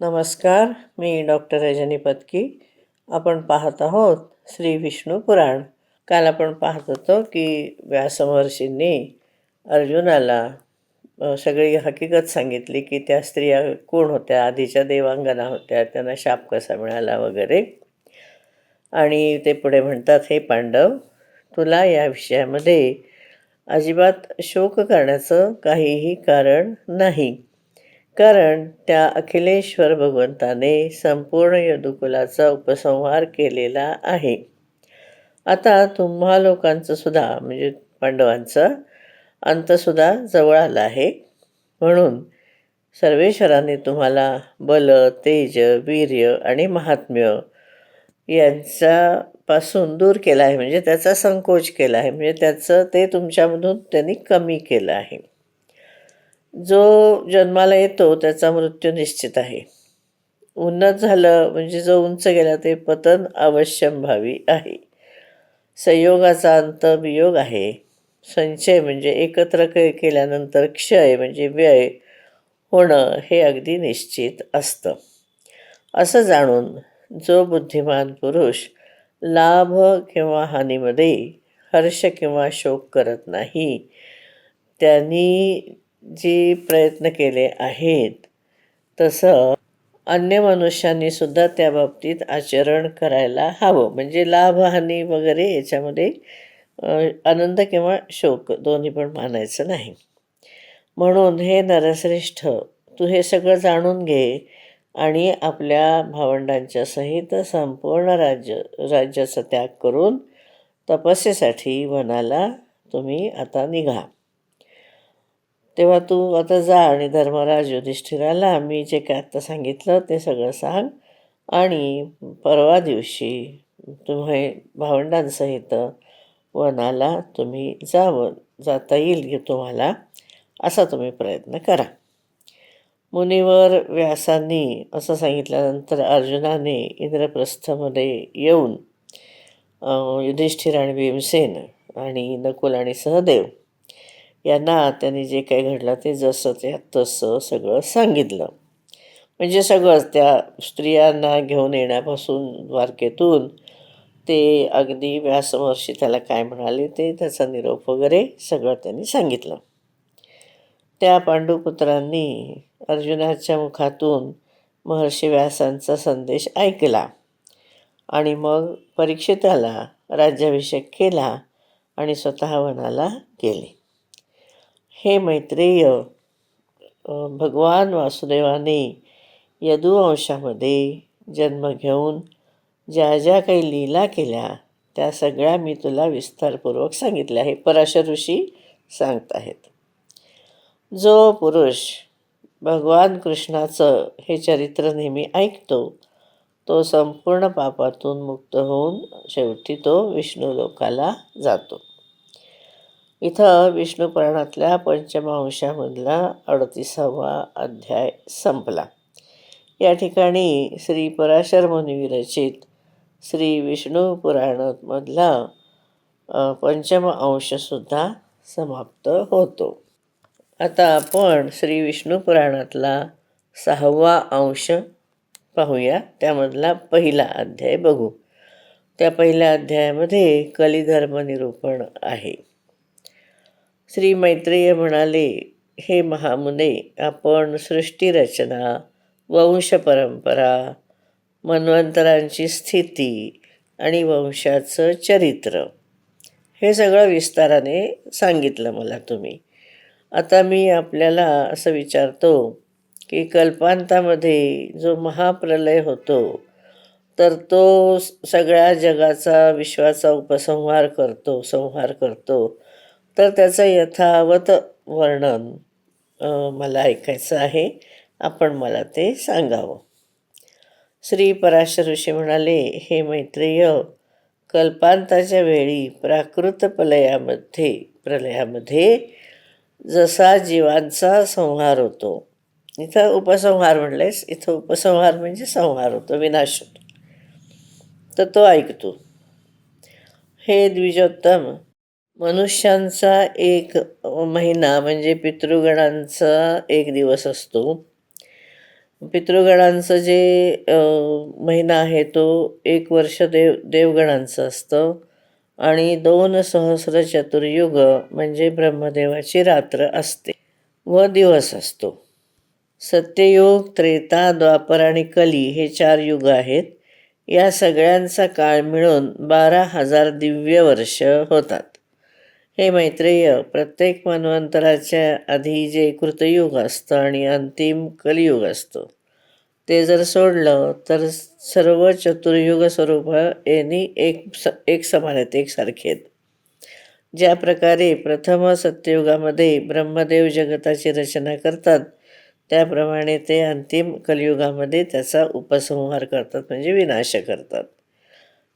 नमस्कार मी डॉक्टर रजनी पत्की. आपण पाहत आहोत श्री विष्णू पुराण. काल आपण पाहत होतो की व्यासमहर्षींनी अर्जुनाला सगळी हकीकत सांगितली की त्या स्त्रिया कोण होत्या? आधीच्या देवांगना होत्या त्यांना शाप कसा मिळाला वगैरे. आणि ते पुढे म्हणतात हे पांडव तुला या विषयामध्ये अजिबात शोक करण्याचं काहीही कारण नाही. कारण त्या अखिलेश्वर भगवंताने संपूर्ण यदुकुलाचा उपसंहार केलेला आहे. आता तुम्हा लोकांचं सुद्धा म्हणजे पांडवांचा अंतसुद्धा जवळ आला आहे. म्हणून सर्वेश्वराने तुम्हाला बल तेज वीर्य आणि महात्म्य यांच्यापासून दूर केला आहे. म्हणजे त्याचा संकोच केला आहे. म्हणजे त्याचं ते तुमच्यामधून त्यांनी कमी केलं आहे. जो जन्माला येतो त्याचा मृत्यू निश्चित आहे. उन्नत झालं म्हणजे जो उंच गेला ते पतन अवश्यंभावी आहे. संयोगाचा अंत वियोग आहे. संचय म्हणजे एकत्र केल्यानंतर क्षय म्हणजे व्यय होणं हे अगदी निश्चित असतं. असं जाणून जो बुद्धिमान पुरुष लाभ किंवा हानीमध्ये हर्ष किंवा शोक करत नाही त्यांनी जे प्रयत्न केले आहेत तसं अन्य मनुष्यांनी सुद्धा त्या बाबतीत आचरण करायला हवं. म्हणजे लाभहानी वगैरे याच्यामध्ये आनंद किंवा शोक दोन्ही पण मानायचं नाही. म्हणून हे नरश्रेष्ठ तू हे सगळं जाणून घे आणि आपल्या भावंडांच्या सहित संपूर्ण राज्य राज्याचा त्याग करून तपस्येसाठी वनाला तुम्ही आता निघा. तेव्हा तू आता जा आणि धर्मराज युधिष्ठिराला मी जे काय आत्ता सांगितलं ते सगळं सांग आणि परवा दिवशी तुम्ही भावंडांसहित वनाला तुम्ही जावं जाता येईल तुम्हाला असा तुम्ही प्रयत्न करा. मुनिवर व्यासांनी असं सांगितल्यानंतर अर्जुनाने इंद्रप्रस्थमध्ये येऊन युधिष्ठिर आणि भीमसेन आणि नकुल आणि सहदेव यांना त्यांनी जे काही घडलं ते जसं त्या तसं सगळं सांगितलं. म्हणजे सगळंच त्या स्त्रियांना घेऊन येण्यापासून द्वारकेतून ते अगदी व्यासमहर्षी त्याला काय म्हणाले ते त्याचा निरोप वगैरे सगळं त्यांनी सांगितलं. त्या पांडुपुत्रांनी अर्जुनाच्या मुखातून महर्षी व्यासांचा संदेश ऐकला आणि मग परीक्षिताला राज्याभिषेक केला आणि स्वतः वनाला गेले. हे मैत्रेय भगवान वासुदेवाने यदुवंशामध्ये जन्म घेऊन ज्या ज्या काही लीला केल्या त्या सगळ्या मी तुला विस्तारपूर्वक सांगितल्या आहे पराशर ऋषी सांगत आहेत. जो पुरुष भगवान कृष्णाचं हे चरित्र नेहमी ऐकतो तो संपूर्ण पापातून मुक्त होऊन शेवटी तो विष्णू लोकाला जातो. इथं विष्णुपुराणातल्या पंचमांशामधला अडतीसावा अध्याय संपला. या ठिकाणी श्री पराशर मुनी विरचित श्री विष्णू पुराणामधला पंचम अंशसुद्धा समाप्त होतो. आता आपण श्री विष्णू पुराणातला सहावा अंश पाहूया. त्यामधला पहिला अध्याय बघू. त्या पहिल्या अध्यायामध्ये कलिधर्म निरूपण आहे. श्री मैत्रेय म्हणाले हे महामुने आपण सृष्टीरचना वंश परंपरा मन्वंतरांची स्थिती आणि वंशाचं चरित्र हे सगळं विस्ताराने सांगितलं मला तुम्ही. आता मी आपल्याला असं विचारतो की कल्पांतामध्ये जो महाप्रलय होतो तर तो सगळ्या जगाचा विश्वाचा उपसंहार करतो संहार करतो तर त्याचं यथावत वर्णन मला ऐकायचं आहे. आपण मला ते सांगावं. श्री पराशर ऋषी म्हणाले हे मैत्रेय कल्पांताच्या वेळी प्राकृत प्रलयामध्ये प्रलयामध्ये जसा जीवांचा संहार होतो इथं उपसंहार म्हणलेस इथं उपसंहार म्हणजे संहार होतो विनाश होतो. तर तो ऐकतो. हे द्विजोत्तम मनुष्यांचा एक महिना म्हणजे पितृगणांचा एक दिवस असतो. पितृगणांचं जे महिना आहे तो एक वर्ष देव देवगणांचं असतं. आणि दोन सहस्र चतुर्युग म्हणजे ब्रह्मदेवाची रात्र असते व दिवस असतो. सत्ययुग त्रेता द्वापर आणि कली हे चार युग आहेत. या सगळ्यांचा काळ मिळून बारा हजार दिव्य वर्ष होतात. हे मैत्रेय प्रत्येक मन्वंतराच्या आधी जे कृतयुग असतं आणि अंतिम कलियुग असतो. ते जर सोडलं तर सर्व चतुर्युग स्वरूप यांनी एक स एक समान आहेत एकसारखे आहेत. ज्या प्रकारे प्रथम सत्ययुगामध्ये ब्रह्मदेव जगताची रचना करतात त्याप्रमाणे ते अंतिम कलियुगामध्ये त्याचा उपसंहार करतात म्हणजे विनाश करतात.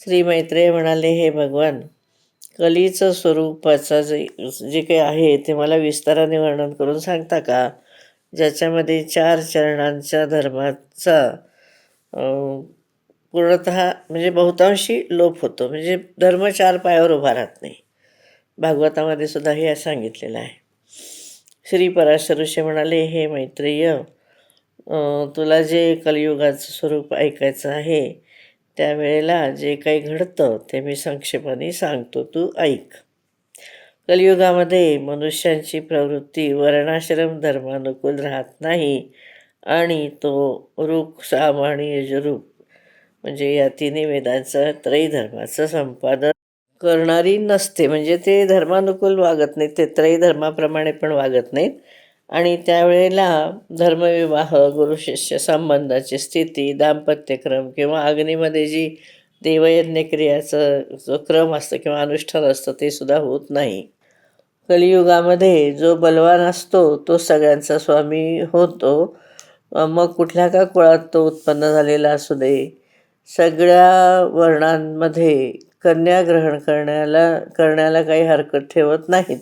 श्री मैत्रेय म्हणाले हे भगवान कलीचं स्वरूपाचं जे जे काही आहे ते मला विस्ताराने वर्णन करून सांगता का? ज्याच्यामध्ये चार चरणांच्या धर्माचा पूर्णत पूर्णतः म्हणजे बहुतांशी लोप होतो. म्हणजे धर्म चार पायावर उभा राहत नाही. भागवतामध्ये सुद्धा हे सांगितलेलं आहे. श्री पराशर ऋषी म्हणाले हे मैत्रेय तुला जे कलियुगाचं स्वरूप ऐकायचं आहे त्यावेळेला जे काही घडतं ते मी संक्षेपाने सांगतो. तू ऐक. कलियुगामध्ये मनुष्यांची प्रवृत्ती वर्णाश्रम धर्मानुकूल राहत नाही आणि तो रूप साम आणि यजरूप म्हणजे या तिन्ही वेदांचं त्रयी धर्माचं संपादन करणारी नसते. म्हणजे ते धर्मानुकूल वागत नाहीत ते त्रयी धर्माप्रमाणे पण वागत नाहीत. आणि त्यावेळेला धर्मविवाह गुरुशिष्य संबंधाची स्थिती दाम्पत्यक्रम किंवा अग्नीमध्ये जी देवयज्ञ क्रियाचं जो क्रम असतं किंवा अनुष्ठान असतं ते सुद्धा होत नाही. कलियुगामध्ये जो बलवान असतो तो सगळ्यांचा स्वामी होतो. मग कुठल्या का कुळात तो उत्पन्न झालेला असू दे. सगळ्या वर्णांमध्ये कन्या ग्रहण करण्याला करण्याला काही हरकत ठेवत नाहीत.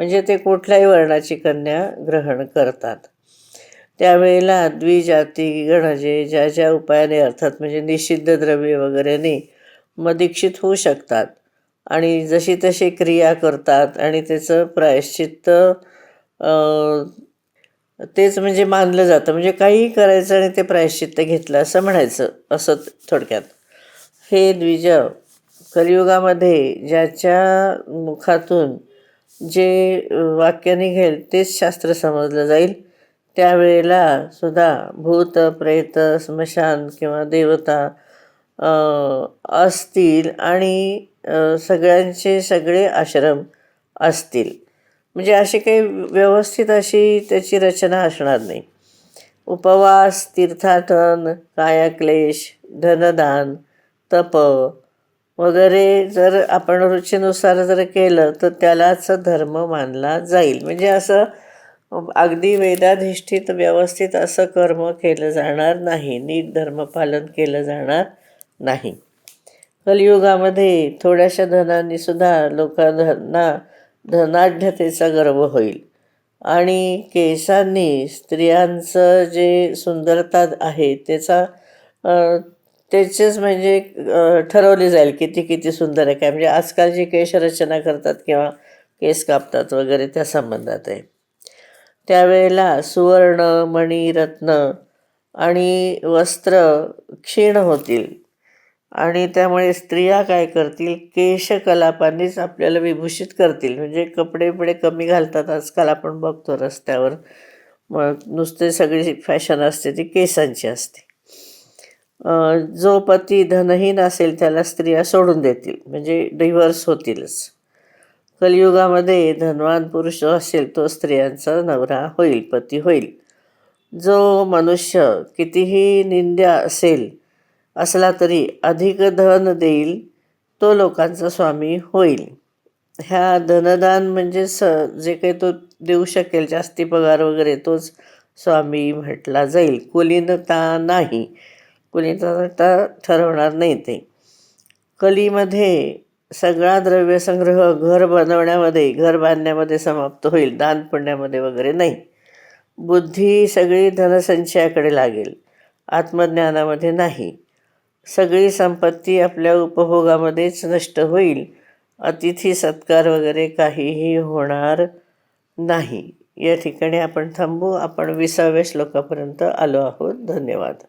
म्हणजे ते कुठल्याही वर्णाची कन्या ग्रहण करतात. त्यावेळेला द्विजाती गण जे ज्या ज्या उपायाने अर्थात म्हणजे निषिद्ध द्रव्य वगैरेने मग दीक्षित होऊ शकतात आणि जशी तशी क्रिया करतात आणि त्याचं प्रायश्चित्त तेच म्हणजे मानलं जातं. म्हणजे काहीही करायचं आणि ते प्रायश्चित्त घेतलं असं म्हणायचं असं थोडक्यात. हे द्विज कलियुगामध्ये ज्याच्या मुखातून जे वाक्य निघेल तेच शास्त्र समजलं जाईल. त्यावेळेला सुद्धा भूत प्रेत स्मशान किंवा देवता असतील आणि सगळ्यांचे सगळे आश्रम असतील. म्हणजे अशी काही व्यवस्थित अशी त्याची रचना असणार नाही. उपवास तीर्थाटन कायाक्लेश धनदान तप वगैरे जर आपण रुचीनुसार जर केलं तर त्यालाच धर्म मानला जाईल. म्हणजे असं अगदी वेदाधिष्ठित व्यवस्थित असं कर्म केलं जाणार नाही. नीट धर्मपालन केलं जाणार नाही. कलियुगामध्ये थोड्याशा धनांनी सुद्धा लोकांना धनाढ्यतेचा गर्व होईल. आणि केसांनी स्त्रियांचं जे सुंदरता आहे त्याचा त्याचेच म्हणजे ठरवली जाईल किती किती सुंदर आहे. काय म्हणजे आजकाल जी केशरचना करतात किंवा केस कापतात वगैरे त्या संबंधात आहे. त्यावेळेला सुवर्ण मणी रत्न आणि वस्त्र क्षीण होतील. आणि त्यामुळे स्त्रिया काय करतील? केशकलापांनीच आपल्याला विभूषित करतील. म्हणजे कपडे बिपडे कमी घालतात. आजकाल आपण बघतो रस्त्यावर. मग नुसते सगळी फॅशन असते ती केसांची असते. जो पती धनहीन असेल त्याला स्त्रिया सोडून देतील म्हणजे डिव्हर्स होतीलच. कलियुगामध्ये धनवान पुरुष जो असेल तो स्त्रियांचा नवरा होईल पती होईल. जो मनुष्य कितीही निंद्या असेल असला तरी अधिक धन देईल तो लोकांचा स्वामी होईल. ह्या धनदान म्हणजे स जे काही तो देऊ शकेल जास्ती पगार वगैरे तोच स्वामी म्हटला जाईल. कुलीनता नाही. कुणी तर ठरवणार नाही ते. कलीमध्ये सगळा द्रव्यसंग्रह घर बनवण्यामध्ये घर बांधण्यामध्ये समाप्त होईल दान पुण्यामध्ये वगैरे नाही. बुद्धी सगळी धनसंचयाकडे लागेल आत्मज्ञानामध्ये नाही. सगळी संपत्ती आपल्या उपभोगामध्येच नष्ट होईल अतिथी सत्कार वगैरे काहीही होणार नाही. या ठिकाणी आपण थांबू आपण विसाव्या श्लोकापर्यंत आलो आहोत. धन्यवाद.